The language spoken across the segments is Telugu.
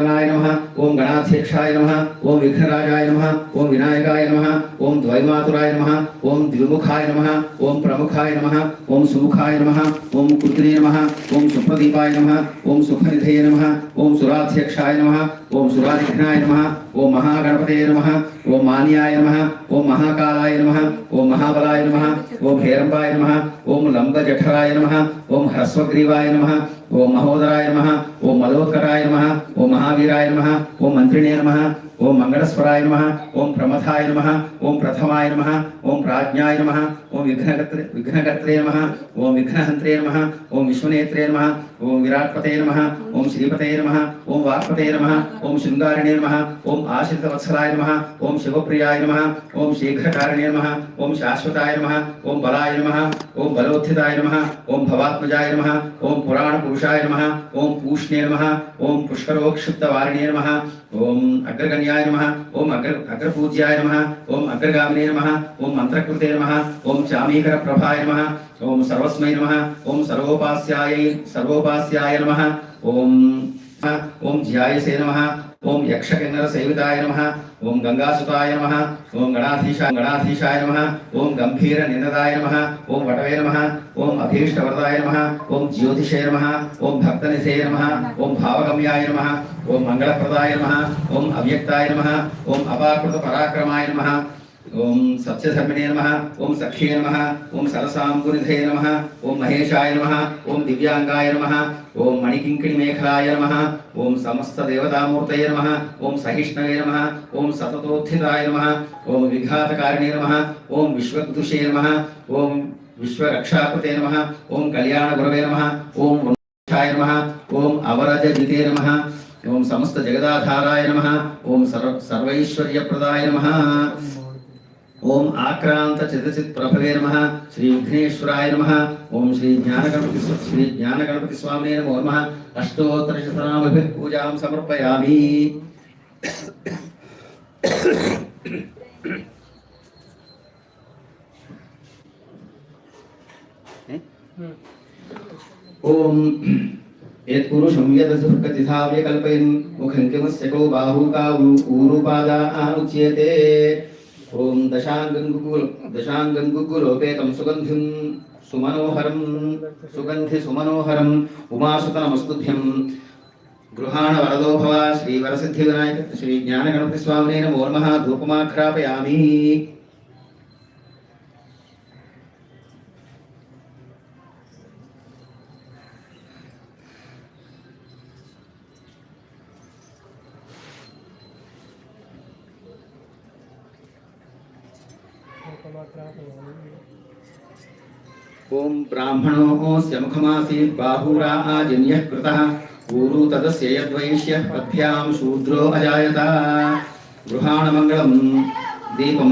గణాయ నమ ఓం గణాధ్యక్షాయ నమ ఓం విఘ్నరాజాయ నమ ఓం వినాయకాయ నమ ఓం ద్వైమాతురాయ నమ ఓం ద్విముఖాయ నమ ఓం ప్రముఖాయ నమ ఓం సుముఖాయ నమ ఓం కృతినే నమ ఓం సుప్రదీపాయ నమ ఓం సుఖనిధయ నమ ఓం సురాధ్యక్షాయ నమ ఓం సురాధిఘ్నాయ నమ ఓం మహాగణపతయ నమ ఓం మాన్యాయ నమ ఓం మహాకాలాయ నమ ఓం మహాబలాయ నమ ఓం హేరంబాయ నమ ఓం లంబజఠరాయ నమ ఓం హ్రస్వగ్రీవాయ నమ ఓం మహోదరాయ నమ ఓం మదోత్కరాయ నమ ఓం మహావీరాయ నమ నమ. ఓం మంత్రిణే నమ. ఓం మంగళస్వరాయ నమ ఓం ప్రమథాయ నమ ఓం ప్రథమాయ నమ ఓం ప్రాజ్ఞాయ నమ ఓం విఘ్నకర్త్రే విఘ్నకర్త్రే నమ ఓం విఘ్నహంత్రే నమ ఓం విశ్వనేత్రే నమ ఓం విరాట్పతే నమ ఓం శ్రీపతే నమ ఓం వాక్పతే నమ ఓం శృంగారిణే నమ ఓం ఆశ్రితవత్సలాయ నమ ఓం శివప్రియాయ నమ ఓం శీఘ్రకారిణే నమ ఓం శాశ్వతాయ నమ ఓం బలాయ నమ ఓం బలోత్థితాయ నమ ఓం భవాత్మజాయ నమ ఓం పురాణపురుషాయ నమ ఓం పూష్ణే నమ ఓం పుష్కరోక్షిప్తవారిణే నమ ఓం అగ్రగణ్యాయ నమ ఓం అగ్ర అగ్రపూజ్యాయ నమ ఓం అగ్రగామినే నమ ఓం మంత్రకృతే నమ ఓం చామీకర ప్రభాయ నమ ఓం సర్వస్మై నమ ఓం సర్వోపాస్యాయ సర్వోపాస్యాయ నమ ఓం ఓం ధ్యాయసే నమ ఓం యక్షకిన్నర సేవితాయ నమ ఓం గంగాసుతాయ నమ ఓం గణాధీశాయ గణాధీశాయ నమ ఓం గంభీర నిందదాయ నమ ఓం వటవే నమ ఓం అభీష్టవరదాయ నమ ఓం జ్యోతిషే నమ ఓం భక్తనిధే నమ ఓం భావగమ్యాయ నమ ఓం మంగళప్రదాయ నమ ఓం అవ్యక్తాయ నమ ఓం అపాకృత పరాక్రమాయ నమ ఓం సత్యధర్మిణే నమ ఓం సఖ్యే నమ ఓం సరసాంబునిధే నమ ఓం మహేశాయ నమ ఓం దివ్యాంగాయ నమ ఓం మణికింకిణి మేఖలాయ నమ ఓం సమస్త దేవతామూర్తయ నమ ఓం సహిష్ణవే నమ ఓం సతతోత్థితాయ నమ ఓం విఘాతకారిణే నమ ఓం విశ్వద్దుషే నమ ఓం విశ్వరక్షాకృతే నమ ఓం కళ్యాణ గురవే నమ ఓం వంశాయ నమ ఓం అవరజజితే నమ ఓం సమస్త జగదాధారాయ నమ ఓం సర్వ సర్వైశ్వర్యప్రదాయ నమ ఓం ఆక్రాంత చితచిత్ ప్రభవే నమ శ్రీ విఘ్నేశ్వరాయ నమ ఓం శ్రీ జ్ఞానగణపతి స్వ- శ్రీ జ్ఞానగణపతి స్వామినే నమో నమ అష్టోత్తర శతనామభి పూజాం సమర్పయామి ఓం యత్పురుషం యదసుర్గతిథావ్య కల్పయన్ ముఖం కిమస్య కౌ ఓం దశాంగం గుగుల దశాంగం సుగంధిం సుమనోహరం సుగంధి సుమనోహరం ఉమాసుత నమస్తుభ్యం గృహాణ వరదో భవ శ్రీ వరసిద్ధి వినాయక శ్రీ జ్ఞాన గణపతి స్వామినే నమో నమః ధూపమాఘ్రాపయామి ओम ॐ ब्राह्मणोऽस्य बाहुरा आजन्य कृतः। ऊरु तदस्य यद्वैश्य पथ्यां शूद्रो अजायत। गृहाणमङ्गलं दीपं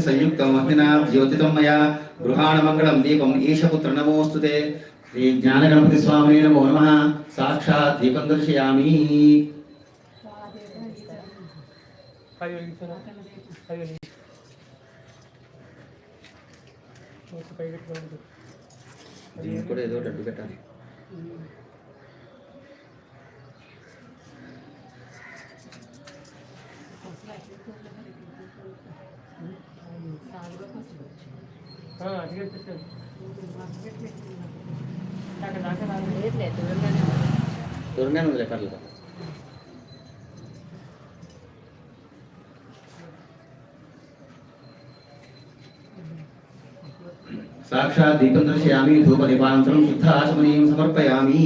संयुक्तम अग्निना ज्योतितम मया। गृहाण मंगलम दीपम ईश पुत्र नमोस्तुते श्री ज्ञान गणपति स्वामी नमो नमः। साक्षात् दीपं दर्शयामि। Dito na. దీనికి కూడా ఏదో అడ్డు పెట్టాలి అడిగే. లేదు దూరంగానే ఉంది. దూరంగానే ఉంది పర్లేదు సాక్షాత్ దీపం దర్శయామి ధూపదీపానంతరం శుద్ధాచమనీయం సమర్పయామి.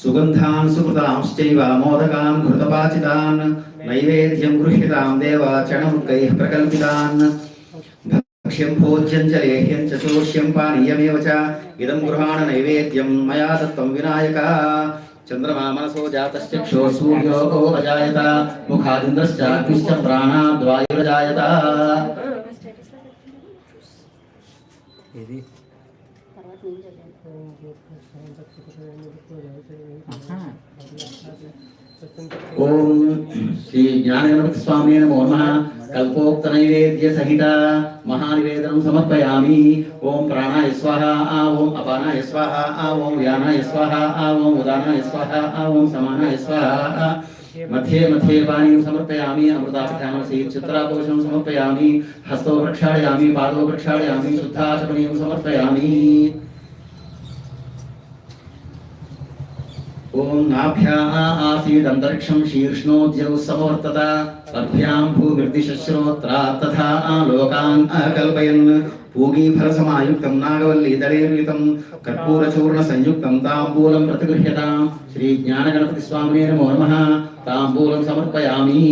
సుగంధాన్ సుకృతాంశ్చైవ మోదకాన్ ఘృతపాచితాన్। నైవేద్యం గృహ్యతాం దేవ చణముక్కైః ప్రకల్పితాన్ భక్ష్యం భోజ్యం చ లేహ్యం చ చోష్యం పానీయమేవ చ ఇదం గృహాణ నైవేద్యం మయా దత్తం వినాయక చంద్రమా మనసో జాతశ్చక్షో సూర్యో అజాయత ముఖాదింద్రశ్చ అగ్నిశ్చ ప్రాణాద్వాయురజాయత ओम श्री ज्ञानगणपति स्वामी नमो नमः। कल्पोक्तनैवेद्य सहित महानिवेदनं समर्पयामि। ओम प्राणाय स्वाहा, आ ओम अपानाय स्वाहा ओम व्यानाय स्वाहा ओम उदानाय स्वाहा ओम समानाय स्वाहा। मध्ये मध्ये वाणीं समर्पयामि अमृताभ्यामसि चित्रापोषं समर्पयामि, हस्तो प्रक्षालयामि, पादौ प्रक्षालयामि, शुद्धाचरणीयं समर्पयामि। ॐ नाभ्या आसीदन्तरिक्षं शीर्ष्णोद्यौ समवर्तत तद्भ्यां भूमिर्दिशश्रोत्रा तथा लोकान् अकल्पयन् पूगीफलसमायुक्तं नागवल्लीदलेर्युतं कर्पूरचूर्णसंयुक्तं ताम्बूलं प्रतिगृह्यतां श्रीज्ञानगणपतिस्वामिने नमो नमः ताम्बूलं समर्पयामि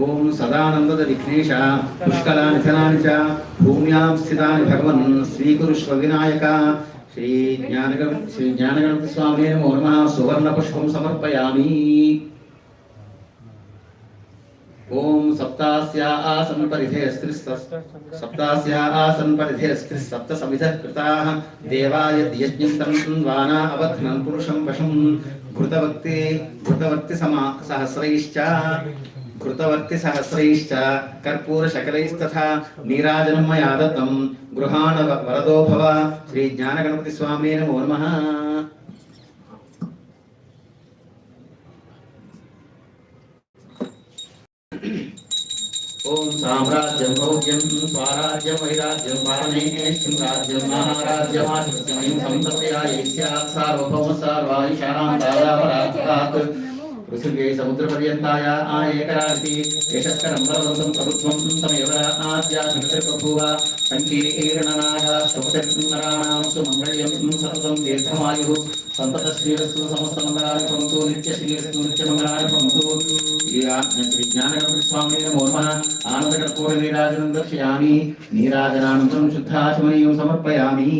ఓం సదానందద విఘ్నేశ పుష్కలాని ధనాని చ భూమ్యాం స్థితాని భగవన్ స్వీకురుష్వ వినాయక శ్రీ జ్ఞానగ శ్రీ జ్ఞానగణపతి స్వామి నమో నమ సువర్ణ పుష్పం సమర్పయామి ఓం సప్తాస్యా ఆసన్ పరిధే సప్తాస్యా ఆసన్ పరిధే సప్త సమిధ కృతాః దేవాయ యజ్ఞం తన్వానా అవధ్నన్ పురుషం వశం ఘృతవక్తి ఘృతవర్తి సమా సహస్రైశ్చ కృతవర్తి సహస్రైశ్చ కర్పూర శకలైస్తథా నీరాజనం మయా దత్తం గృహాణ వరదో భవ శ్రీ జ్ఞాన గణపతి స్వామి నమో నమః ఓం సామ్రాజ్యం భౌజ్యం స్వరాజ్యం వైరాజ్యం వారణేశ్యం రాజ్యం మహారాజ్యమాశ్రయం సంతతయా యస్యాత్ సార్వభౌమ సార్వాయిషాం దాదాపరాత్రాత్ పృథివ్యై సముద్రపర్యంతాయ ఆ ఏకరాశి యశస్కరం ప్రభుత్వం తమేవ ఆద్యాభిమతిర్బభూవ సంకీర్ణనాయ శుభతిర్నరాణాం సుమంగళ్యం సతతం దీర్ఘమాయు సంతతశ్రీరస్సు సమస్తమంగళాని పంతు నిత్యశ్రీరస్సు నిత్యమంగళాని పంతు జ్ఞానగణపతిస్వామి నమోర్మ ఆనందకర్పూర నీరాజనం దర్శయామి నీరాజనానంతరం శుద్ధాచమనీయం సమర్పయామి.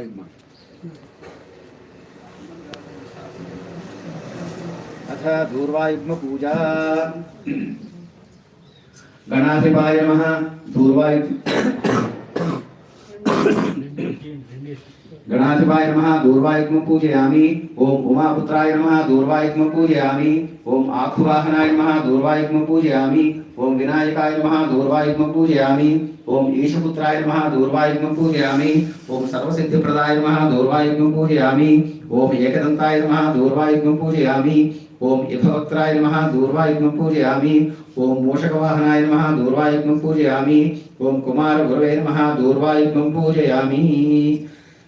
Ay, man. अथ दूर्वायुग्म पूजा गणाधिपाय महा దూర్వాయు గణాధిపాయ నమ దూర్వాయుగ్మ పూజయామి ఓం ఉమాపుత్రాయ నమ దూర్వాయుగ్మ పూజయామి ఓం ఆఖువాహనాయ నమ దూర్వాయుగ్మ పూజయామి ఓం వినాయకాయ నమ దూర్వాయుగ్మ పూజయామి ఓం ఈశపుత్రాయ నమ దూర్వాయుగ్మ పూజయామి ఓం సర్వసిద్ధిప్రదాయ నమ దూర్వాయుగ్మ పూజయామి ఓం ఏకదంతాయ నమ దూర్వాయుగ్మ పూజయామి ఓం ఇభవక్త్రాయ నమ దూర్వాయుగ్మ పూజయామి ఓం మూషకవాహనాయ నమ దూర్వాయుగ్మ పూజయామి ఓం కుమార గురవే నమ దూర్వాయుగ్మం పూజయామి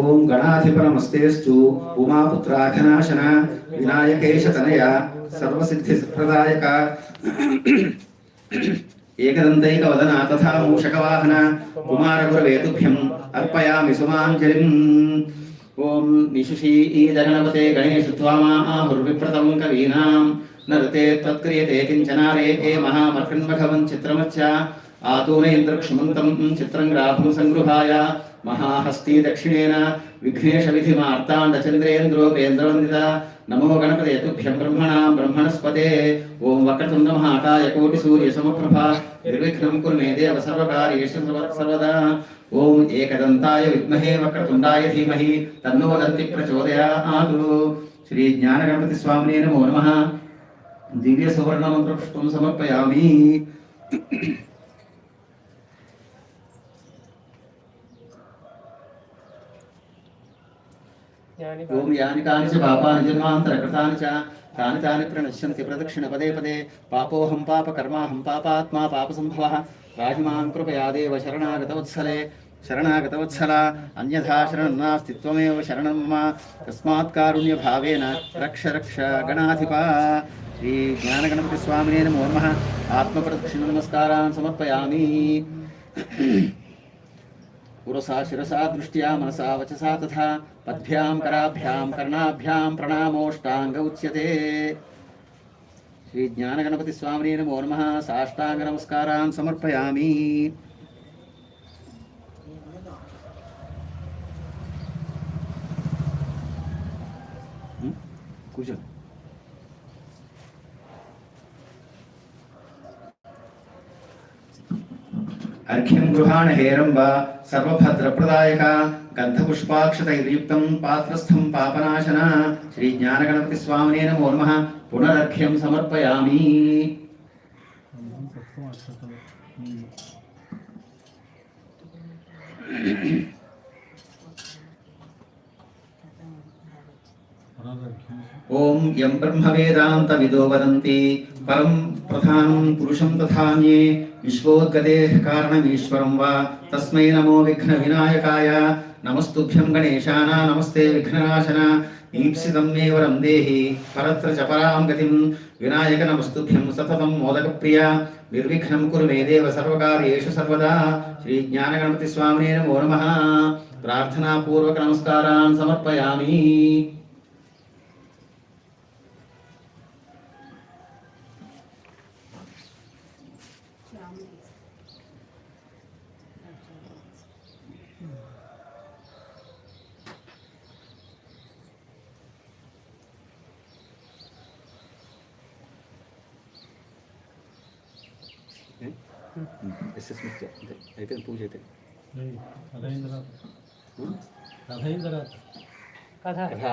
ఓం గణాధిపనమస్తేస్తు ఉమాపుత్రాఘనాశన వినాయకేశతనయ ఏకదంతైక వదన తథా మూషకవాహన కుమారగురవేతుభ్యం అర్పయామి సుమాంజలిం. ఓం నిశుషీ నిశుషీదగణపతే గణేషు త్వామాహుర్విప్రతం కవీనాం. నరతే త్వత్క్రియతే కించనారే ఏ మహామర్కన్మఘవం చిత్రమచ్చ. ఆతూనేంద్రక్షుమంతం చిత్రం గ్రాభం సంగృహాయ. మహాహస్తీ దక్షిణేన విఘ్నేష విఘ్నేశ విధిమార్తాండచంద్రేంద్రోపేంద్రవందిత నమో గణపతే తుభ్యం బ్రహ్మణాం బ్రహ్మణస్పతే. ఓం వక్రతుండ మహాకాయ కోటి సూర్య సమప్రభ. నిర్విఘ్నం కురు మే దేవ సర్వకార్యేషు సర్వదా. ఓం ఏకదంతాయ విద్మహే వక్రతుండాయ ధీమహి. తన్నో దంతి ప్రచోదయాతు. శ్రీ జ్ఞాన గణపతి స్వామినే నమో నమః. దివ్య సువర్ణ మంత్ర పుష్పం సమర్పయామి. ఓం యాని కాని చ పాపాని జన్మాంతరకృతాని చ తాని తాని ప్రణశ్యంతి ప్రదక్షిణ పదే పదే పాపోహం పాప కర్మాహం పాపాత్మా పాప సంభవ రాజిమాం కృపయా దేవ శరణాగత వత్సలే శరణాగతవత్సల అన్యథా శరణం నాస్తి త్వమేవ శరణం మమ తస్మాత్ కారుణ్య భావేన రక్ష రక్ష గణాధిపా శ్రీ జ్ఞానగణపతి స్వామినే నమో నమః ఆత్మప్రదక్షిణ నమస్కారాన్ సమర్పయామి పురసా శిరసా దృష్ట్యా మనసా వచసా తథా పద్భ్యాం కరాభ్యాం కర్ణాభ్యాం ప్రణామోష్టాంగ ఉచ్యతే శ్రీ జ్ఞానగణపతి స్వామినే నమో నమః సాష్టాంగ నమస్కారాన్ అర్ఘ్యం గృహాణ హేరంబ సర్వభద్రప్రదాయక గంధపుష్పాక్షతైర్యుక్తం పాత్రస్థం పాపనాశన శ్రీ జ్ఞానగణపతి స్వామినే నమో నమః పునరర్ఘ్యం సమర్పయామి అన్నం ఓం యం బ్రహ్మ వేదాంత విదో వదంతి. పరం ప్రధానం పురుషం తథాన్యే విశ్వోద్గదే కారణమీశ్వరం వా. తస్మై నమో విఘ్న వినాయకాయ నమస్తుభ్యం గణేశాన. నమస్తే విఘ్ననాశన. ఈప్సితం మే వరం దేహి. పరత్ర చ పరాం గతిం. వినాయక నమస్తుభ్యం సతతం మోదక ప్రియ నిర్విఘ్నం కురు మే దేవ సర్వకార్యేషు సర్వదా. శ్రీ జ్ఞానగణపతి స్వామినే నమో నమః. ప్రార్థనాపూర్వక నమస్కారాన్ సమర్పయామి. కథ అయిన తర్వాత కథ కదా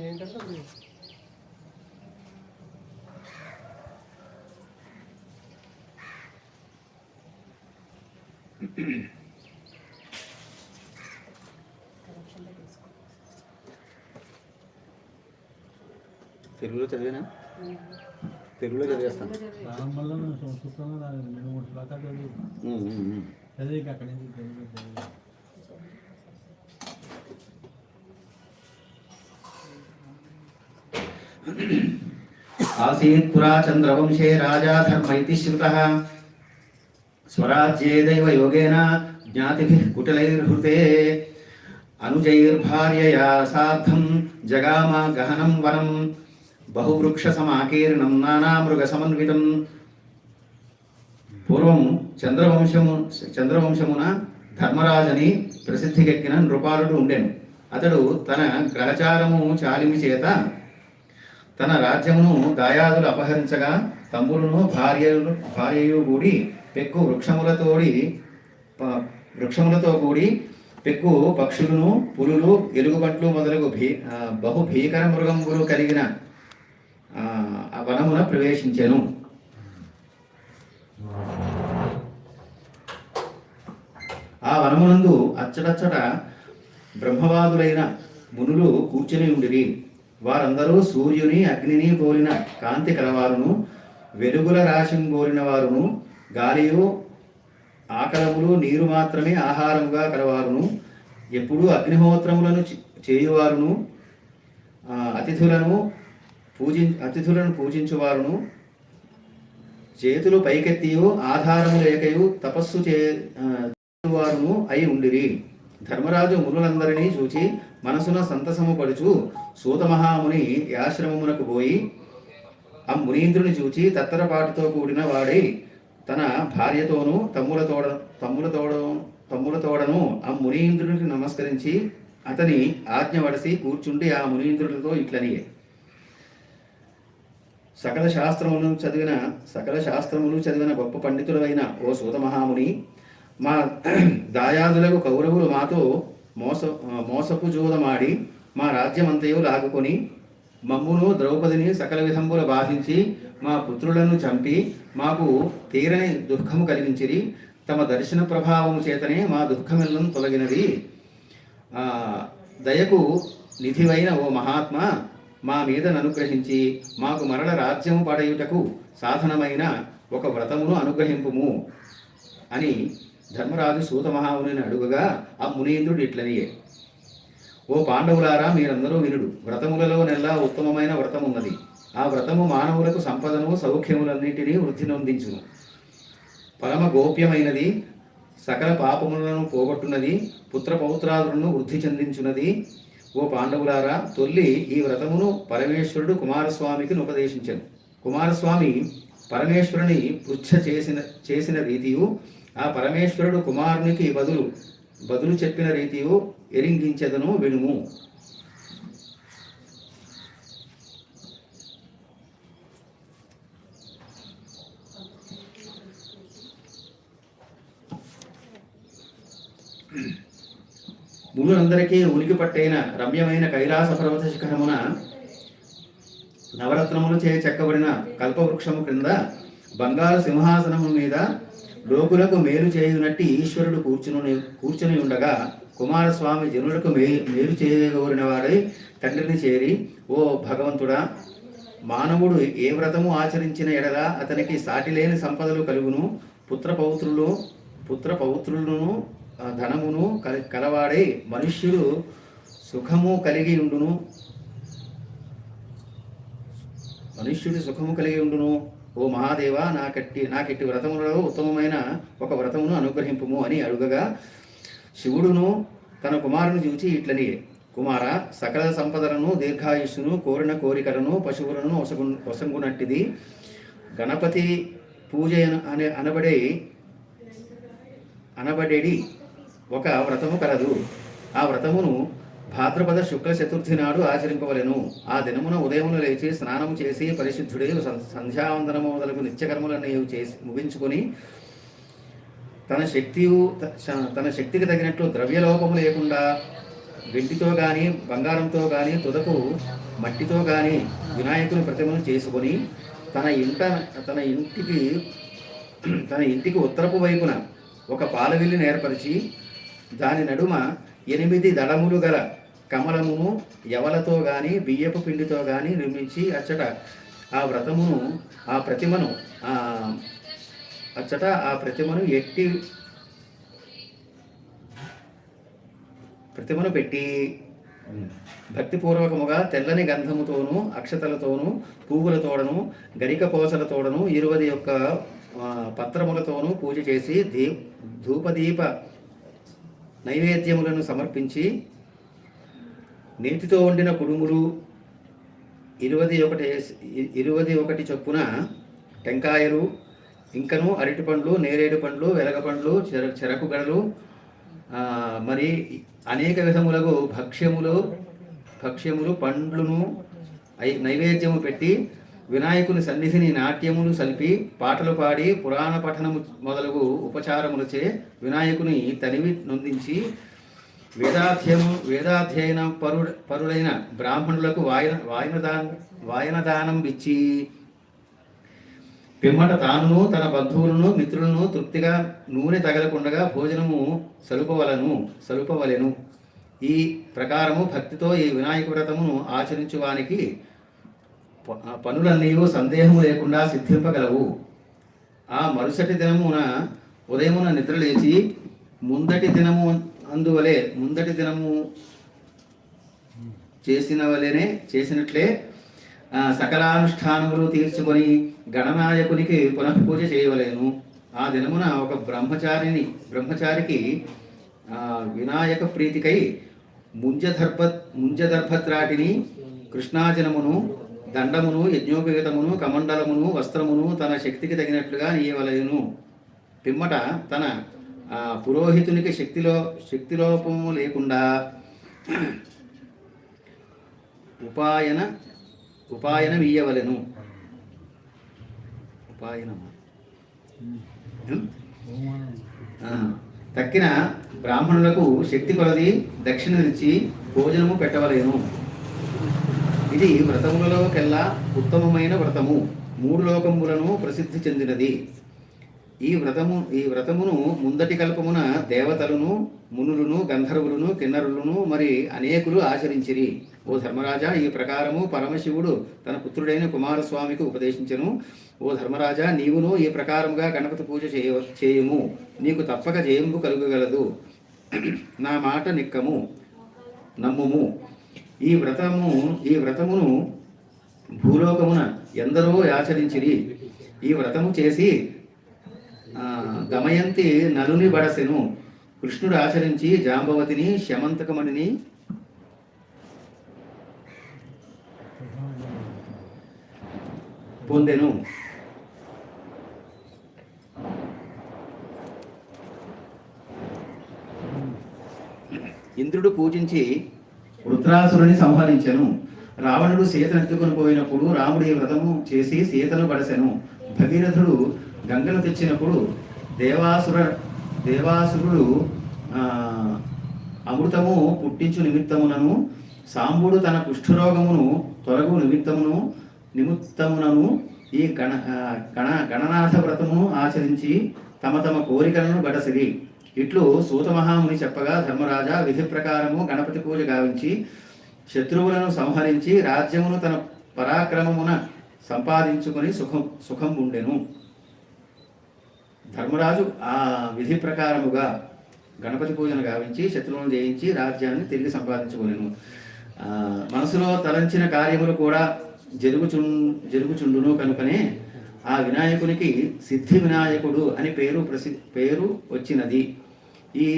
ఏంటంటే తెలుగులో చదివేనా తెలుగులో చదివేస్తాను ప్రారంభంలో నేను సంస్కృతంలో నాకు రెండు మూడు శ్లోకాలు చదివి आसीत् पुरा चन्द्रवंशे राजा धर्म इति श्रुतः स्वराज्येदैव योगेन ज्ञातिभिः कुटलैर्हृते। अनुजैर्भार्यया सार्धं जगाम गहनं वनं बहुवृक्षसमाकीर्णं नानामृगसमन्वितं। पूर्वं చంద్రవంశము చంద్రవంశమున ధర్మరాజని ప్రసిద్ధికెక్కిన నృపాలుడు ఉండెను. అతడు తన గ్రహచారము చాలిమి చేత తన రాజ్యమును దాయాదులు అపహరించగా తమ్ములను భార్యలు భార్యయు కూడి పెక్కు వృక్షములతోడి వృక్షములతో కూడి పెక్కు పక్షులను పులులు ఎలుగుబంట్లు మొదలగు భీ బహు భీకర మృగములు కలిగిన వనమున ప్రవేశించెను. ఆ వనమునందు అచ్చడచ్చడ బ్రహ్మవాదులైన మునులు కూర్చుని ఉండిరి. వారందరూ సూర్యుని అగ్నిని పోలిన కాంతి కలవారును వెలుగుల రాశిని పోలిన వారును గాలియు ఆకలములు నీరు మాత్రమే ఆహారముగా కలవారును ఎప్పుడూ అగ్నిహోత్రములను చేయువారును అతిథులను పూజి అతిథులను పూజించువారును చేతులు పైకెత్తియు ఆధారము లేకయు తపస్సు చే వారము అయి ఉండిరి. ధర్మరాజు మునులందరినీ చూచి మనసున సంతసము పడుచు సూతమహాముని ఆశ్రమమునకు పోయి ఆ మునీంద్రుని చూచి తత్తరపాటితో కూడిన వాడై తన భార్యతోనూ తమ్ముల తోడ తమ్ముల తమ్ముల తోడను ఆ మునీంద్రునికి నమస్కరించి అతని ఆజ్ఞ వడసి కూర్చుండి ఆ మునీంద్రుడితో ఇట్లని సకల శాస్త్రములను చదివిన సకల శాస్త్రములు చదివిన గొప్ప పండితుడైన ఓ సూత మహాముని మా దాయాదులకు కౌరవులు మాతో మోస మోసపు జూదమాడి మా రాజ్యమంతయు లాగుకొని మమ్మును ద్రౌపదిని సకల విధంబుల బాధించి మా పుత్రులను చంపి మాకు తీరని దుఃఖము కలిగించిరి. తమ దర్శన ప్రభావము చేతనే మా దుఃఖమెల్లం తొలగినవి దయకు నిధివైన ఓ మహాత్మ మా మీద అనుగ్రహించి మాకు మరల రాజ్యము పడయుటకు సాధనమైన ఒక వ్రతమును అనుగ్రహింపుము అని ధర్మరాజు సూత మహామునిని అడుగగా ఆ మునీంద్రుడు ఇట్లనియే. ఓ పాండవులారా మీరందరూ వినుడు. వ్రతములలో నెల్లా ఉత్తమమైన వ్రతమున్నది. ఆ వ్రతము మానవులకు సంపదను సౌఖ్యములన్నిటినీ వృద్ధి నొందించును పరమ గోప్యమైనది సకల పాపములను పోగొట్టున్నది పుత్ర పౌత్రాదులను వృద్ధి చెందించున్నది. ఓ పాండవులారా తొల్లి ఈ వ్రతమును పరమేశ్వరుడు కుమారస్వామికి ఉపదేశించను. కుమారస్వామి పరమేశ్వరుని పృచ్ఛ చేసిన చేసిన రీతియు ఆ పరమేశ్వరుడు కుమారునికి బదులు బదులు చెప్పిన రీతియు ఎరింగించదను వినుము. మునులందరికీ ఉనికి పట్టైన రమ్యమైన కైలాస పర్వత శిఖరమున నవరత్నములు చే చెక్కబడిన కల్పవృక్షము క్రింద బంగారు సింహాసనము మీద లోకులకు మేలు చేయునట్టి ఈశ్వరుడు కూర్చుని కూర్చుని ఉండగా కుమారస్వామి జనులకు మే మేలు చేయగోరిన వారై తండ్రిని చేరి ఓ భగవంతుడా మానవుడు ఏ వ్రతము ఆచరించిన ఎడల అతనికి సాటిలేని సంపదలు కలుగును. పుత్ర పౌత్రులు పుత్ర పౌత్రులను ధనమును కల కలవాడై మనుష్యుడు సుఖము కలిగి ఉండును. మనుష్యుడి సుఖము కలిగి ఉండును. ఓ మహాదేవ నాకట్టి నాకెట్టి వ్రతములలో ఉత్తమమైన ఒక వ్రతమును అనుగ్రహింపుము అని అడుగగా శివుడును తన కుమారుని చూచి ఇట్లని కుమార సకల సంపదలను దీర్ఘాయుష్ను కోరిన కోరికలను పశువులను వసగు వసంగునట్టిది. గణపతి పూజ అనే అనబడే అనబడేడి ఒక వ్రతము కలదు. ఆ వ్రతమును భాద్రపద శుక్ల చతుర్థి నాడు ఆచరింపవలను. ఆ దినమున ఉదయమున లేచి స్నానం చేసి పరిశుద్ధుడే సం- సంధ్యావందనము మొదలకు నిత్యకర్మలన్నీ చేసి ముగించుకొని తన శక్తి తన శక్తికి తగినట్లు ద్రవ్యలోపము లేకుండా వెండితో కానీ బంగారంతో కానీ తుదకు మట్టితో కానీ వినాయకుని ప్రతిమను చేసుకొని తన ఇంట తన ఇంటికి తన ఇంటికి ఉత్తరపు వైపున ఒక పాలవిల్లిని ఏర్పరిచి దాని నడుమ ఎనిమిది దళములు గల కమలమును యవలతో గాని బియ్యపు పిండితో గాని నిర్మించి అచ్చట ఆ వ్రతమును ఆ ప్రతిమను అచ్చట ఆ ప్రతిమను ఎట్టి ప్రతిమను పెట్టి భక్తిపూర్వకముగా తెల్లని గంధముతోనూ అక్షతలతోనూ పువ్వులతోడను గరిక పోసలతోడను ఇరువది యొక్క పత్రములతోనూ పూజ చేసి దీ ధూపదీప నైవేద్యములను సమర్పించి నేతితో వండిన కుడుములు ఇరవై ఒకటి ఇరవై ఒకటి చొప్పున టెంకాయలు ఇంకను అరటి పండ్లు నేరేడు పండ్లు వెలగ పండ్లు చెర చెరకు గడలు మరి అనేక విధములకు భక్ష్యములు భక్ష్యములు పండ్లను నైవేద్యము పెట్టి వినాయకుని సన్నిధిని నాట్యములు సల్పి పాటలు పాడి పురాణ పఠనము మొదలగు ఉపచారములచే వినాయకుని తనివి నొందించి వేదాధ్యము వేదాధ్యయనం పరు పరులైన బ్రాహ్మణులకు వాయన వాయనదాన వాయనదానం ఇచ్చి పిమ్మట తానును తన బంధువులను మిత్రులను తృప్తిగా నూనె తగలకుండగా భోజనము సలుపవలను సలుపవలెను. ఈ ప్రకారము భక్తితో ఈ వినాయక వ్రతమును ఆచరించువానికి పనులన్నీ సందేహము లేకుండా సిద్ధింపగలవు. ఆ మరుసటి దినమున ఉదయమున నిద్రలేచి ముందటి దినము అందువలే ముందటి దినము చేసిన వలెనే చేసినట్లే సకలానుష్ఠానములు తీర్చుకొని గణనాయకునికి పునఃపూజ చేయవలేను. ఆ దినమున ఒక బ్రహ్మచారిని బ్రహ్మచారికి వినాయక ప్రీతికై ముంజదర్భ ముంజదర్భత్రాటిని కృష్ణాజనమును దండమును యజ్ఞోపేతమును కమండలమును వస్త్రమును తన శక్తికి తగినట్లుగా నీయవలేను. పిమ్మట తన ఆ, పురోహితునికి శక్తిలో శక్తిలోపము లేకుండా ఉపాయన ఉపాయనం ఇయ్యవలెను. ఉపాయనం తక్కిన బ్రాహ్మణులకు శక్తి కొలది దక్షిణనిచ్చి భోజనము పెట్టవలేను. ఇది వ్రతములలోకెల్లా ఉత్తమమైన వ్రతము. మూడు లోకములను ప్రసిద్ధి చెందినది. ఈ వ్రతము ఈ వ్రతమును ముందటి కల్పమున దేవతలను మునులను గంధర్వులను కిన్నరులను మరి అనేకులు ఆచరించిరి. ఓ ధర్మరాజా ఈ ప్రకారము పరమశివుడు తన పుత్రుడైన కుమారస్వామికి ఉపదేశించను. ఓ ధర్మరాజా నీవును ఈ ప్రకారముగా గణపతి పూజ చేయ చేయము. నీకు తప్పక జయంబు కలుగగలదు. నా మాట నిక్కము నమ్ముము. ఈ వ్రతము ఈ వ్రతమును భూలోకమున ఎందరో ఆచరించిరి. ఈ వ్రతము చేసి గమయంతి నలుని బడసెను. కృష్ణుడు ఆచరించి జాంబవతిని శమంతకమణిని పొందెను. ఇంద్రుడు పూజించి వృత్రాసురుని సంహరించెను. రావణుడు సీతను ఎత్తుకొని పోయినప్పుడు రాముడు ఈ వ్రతము చేసి సీతను పడసెను భగీరథుడు గంగను తెచ్చినప్పుడు దేవాసుర దేవాసురుడు అమృతము పుట్టించు నిమిత్తమునను సాంబుడు తన కుష్ఠరోగమును తొలగు నిమిత్తమును నిమిత్తమునను ఈ గణ గణ గణనాథ వ్రతమును ఆచరించి తమ తమ కోరికలను బడసిరి ఇట్లు సూతమహాముని చెప్పగా ధర్మరాజా విధి ప్రకారము గణపతి పూజ గావించి శత్రువులను సంహరించి రాజ్యమును తన పరాక్రమమున సంపాదించుకొని సుఖం సుఖం ఉండెను. ధర్మరాజు ఆ విధి ప్రకారముగా గణపతి పూజను గావించి శత్రువులను జయించి రాజ్యాన్ని తిరిగి సంపాదించుకోలేను మనసులో తలంచిన కార్యములు కూడా జరుగుచు జరుగుచుండును కనుకనే ఆ వినాయకునికి సిద్ధి వినాయకుడు అని పేరు ప్రసి పేరు వచ్చినది. ఈ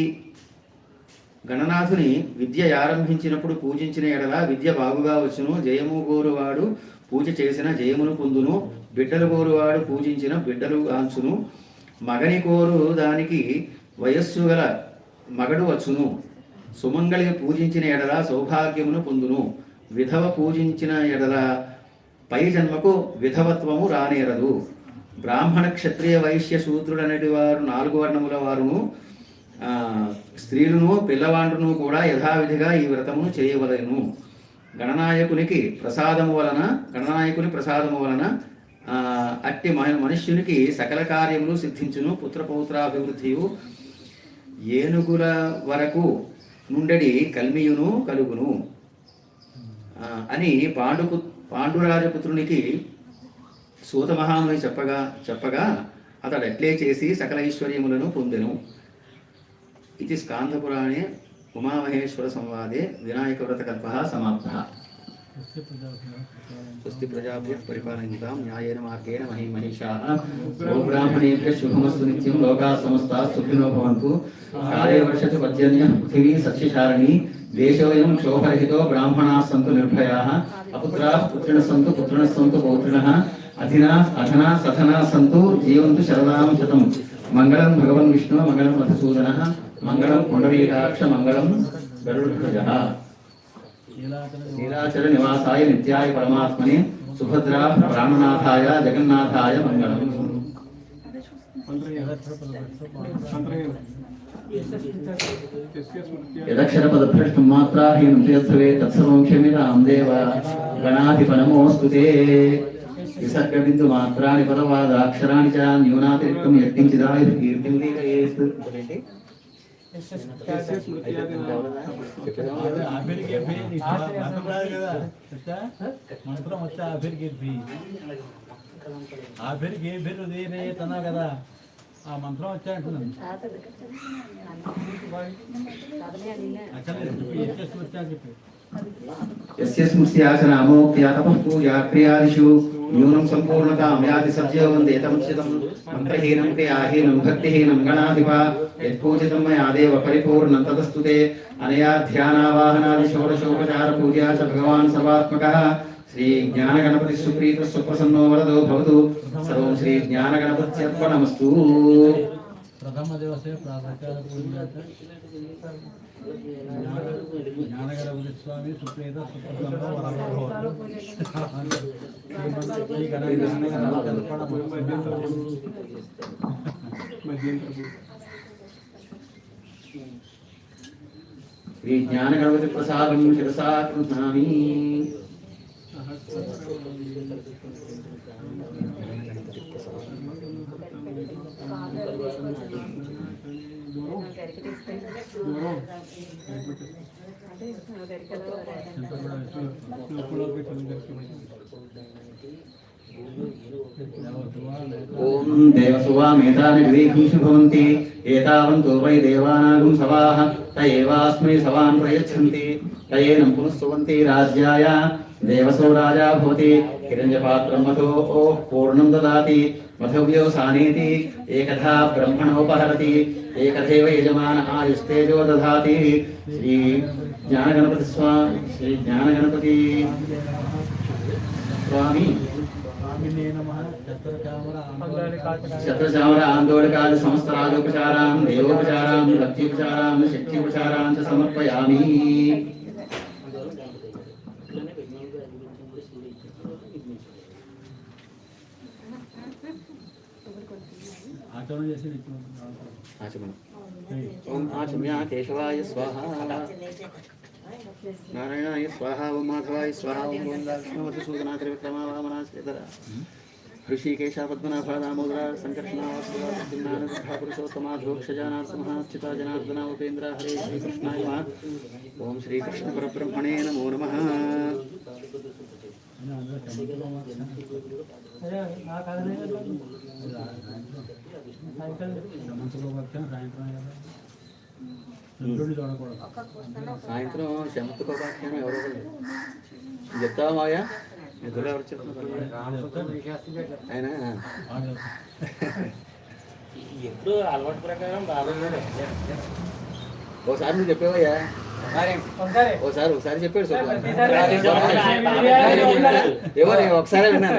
గణనాథుని విద్య ఆరంభించినప్పుడు పూజించిన ఎడల విద్య బాగుగా వచ్చును. జయము గోరువాడు పూజ చేసిన జయమును పొందును. బిడ్డలు గోరువాడు పూజించిన బిడ్డలు గాంచును. మగని కోరు దానికి వయస్సు గల మగడు వచ్చును. సుమంగళి పూజించిన ఎడల సౌభాగ్యమును పొందును. విధవ పూజించిన ఎడల పై జన్మకు విధవత్వము రానేరదు. బ్రాహ్మణ క్షత్రియ వైశ్య శూద్రుడనేటి వారు నాలుగు వర్ణముల వారును స్త్రీలను పిల్లవాండ్రును కూడా యథావిధిగా ఈ వ్రతమును చేయవలెను. గణనాయకునికి ప్రసాదము వలన గణనాయకుని ప్రసాదము వలన అట్టి మనుష్యునికి సకల కార్యములు సిద్ధించును పుత్రపౌత్రాభివృద్ధియు ఏనుగుల వరకు నుండడి కల్మియును కలుగును. అని పాండుపు పాండురాజపుత్రునికి సూతమహాముని చెప్పగా చెప్పగా అతడు అట్లే చేసి సకల ఐశ్వర్యములను పొందెను. ఇది స్కాందపురాణే ఉమామహేశ్వర సంవాదే వినాయక వ్రతకల్ప సమాప్త. यस्य प्रजाभ्यः స్వస్తి ప్రజాభ్య పరిపాలయంతాం న్యాయేన మార్గేణ మహీ మనీషాః ఓం బ్రాహ్మణేభ్య శుభమస్తు నిత్యం లోకాः సమస్తాः సుఖినో భవంతు కాలే వర్షతు పర్జన్యః పృథివీ సస్యశాలిని దేశోయం క్షోభరహితో బ్రాహ్మణాः సంతు నిర్భయాः అపుత్రాः పుత్రిణः సంతు పుత్రిణः సంతు పౌత్రిణः అధినా అధనా సధనా సంతు జీవంతు శరదాం శతం మంగళం భగవన్ విష్ణు మంగళం మధుసూదనः మంగళం పుండరీకాక్ష మంగళం గరుడధ్వజः శ్రీలాచల నివాసాయ నిత్యాయ పరమాత్మని సుభద్రా ప్రాణనాథాయ జగన్నాథాయ మంగళం యదక్షరపదభ్రష్టం మాత్రాహీనం చేస్తవే తత్సర్వం క్షమిరాం దేవ గణాధిపనమోస్తు విసర్గబిందు మాత్రాన్ని పదవాద అక్షరాన్ని చ న్యూనాతిరిక్తం యత్కించిదా కీర్తిం మంత్రం వచ్చా అభిరికి అభిరికి ఎభిరు దేనే తన కదా ఆ మంత్రం వచ్చా అంటున్నాను చెప్పి వచ్చా చెప్పి यस्य स्मृत्यासन अमोक्त्या तपःपू या क्रियादिषु न्यूनं सम्पूर्णतां याति सद्योगं देतं चितं मन्त्रहीनं क्रियाहीनं भक्तिहीनं गणाधिपा यत्पूजितं मया देव परिपूर्णं ततस्तु ते अनया ध्यानावाहनादि षोडशोपचारपूजया च भगवान् सर्वात्मकः श्रीज्ञानगणपतिसुप्रीतस्वप्रसन्नो वरदो भवतु सर्वं श्रीज्ञानगणपत्यर्पणमस्तु प्रथमदिवसे प्रातःकालपूजा ಜ್ಞಾನಗರ ಉದಿಸ್ವಾಮಿ ಸುಪ್ರೇತ ಸುಪ್ರಸನ್ನ ಶ್ರೀ ಜ್ಞಾನ ಗಣಪತಿ ಪ್ರಸಾದಂ ಶಿರಸಾ ಕೃತಾಮಿ ಪ್ರಸಾದ ఓం దేవసువామేతాని వివేకీషు భవంతి ఏతావంతో వై దేవానాగం సవాః. త ఏవాస్మై సవాన్ ప్రయచ్చంతి తయేనం పునఃసువంతి రాజ్యాయ. దేవసో రాజా భవతి. హిరణ్యపాత్రం మధో పూర్ణం దదాతి. మధవ్యో సానేతి ఏకథా బ్రహ్మణోపహరతి ఏకథైవ యజమాన ఆయుస్తేజో దధాతి శ్రీ జ్ఞానగణపతి స్వామి శ్రీ జ్ఞానగణపతి స్వామి శతచామర ఆందోళకాది సమస్తరాజోపచారాం దేవోపచారాం భక్తిపచారాం శక్తిపచారాం చ సమర్పయామి आचम्या केशवाय स्वाहा नारायणाय स्वाहा ओम माधवाय स्वाहा ओम गोविंदाय ऋषिकेशा पद्मनाभा दामोदरा जनार्दना उपेन्द्र हरे श्रीकृष्णाय ओम श्रीकृष्णपरब्रह्मणे नमो नमः अरे సాయంత్రం శమత్తుకోపాఖ్యానం ఎవరో చెప్తావా మాయా నిధులు ఎవరు చెప్తున్నారు ఆయన. ఎప్పుడు అలవాటు ప్రకారం బాగా ఓసారి నువ్వు చెప్పేవయ్యా. ఓసారి ఒకసారి చెప్పాడు నేను ఒకసారి విన్నాను.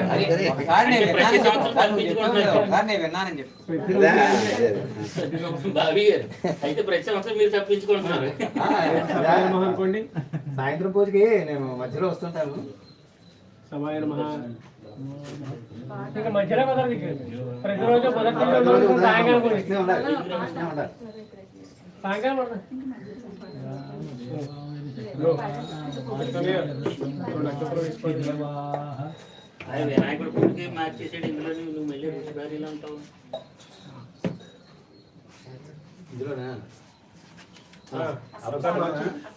సాయంత్రం పూజకి నేను మధ్యలో వస్తుంటాను. మధ్యలో. ప్రతిరోజు మొదటి రోజు సాయంకాలం. సాయంకాలం. అదే వినాయకుడు మార్చేసాడు ఇందులో నువ్వు మళ్ళీ రుచిదారిలో ఉంటావు. ఇందులోనా?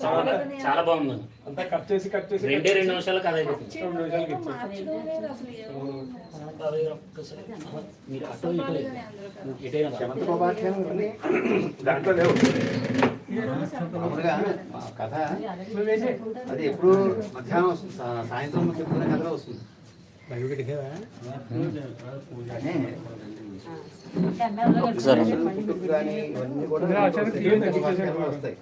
చాలా చాలా బాగుంది. అంతా కట్ చేసి కట్ చేసి రెండే రెండు నిమిషాలు కథ రెండు నిమిషాలకి మీరు అటు ఇటు ఇటైనా దాంట్లో లేవు. కథ. అది ఎప్పుడు మధ్యాహ్నం వస్తుంది సాయంత్రం చెప్పుకునే కథలో వస్తుంది. ఇవన్నీ కూడా వస్తాయి.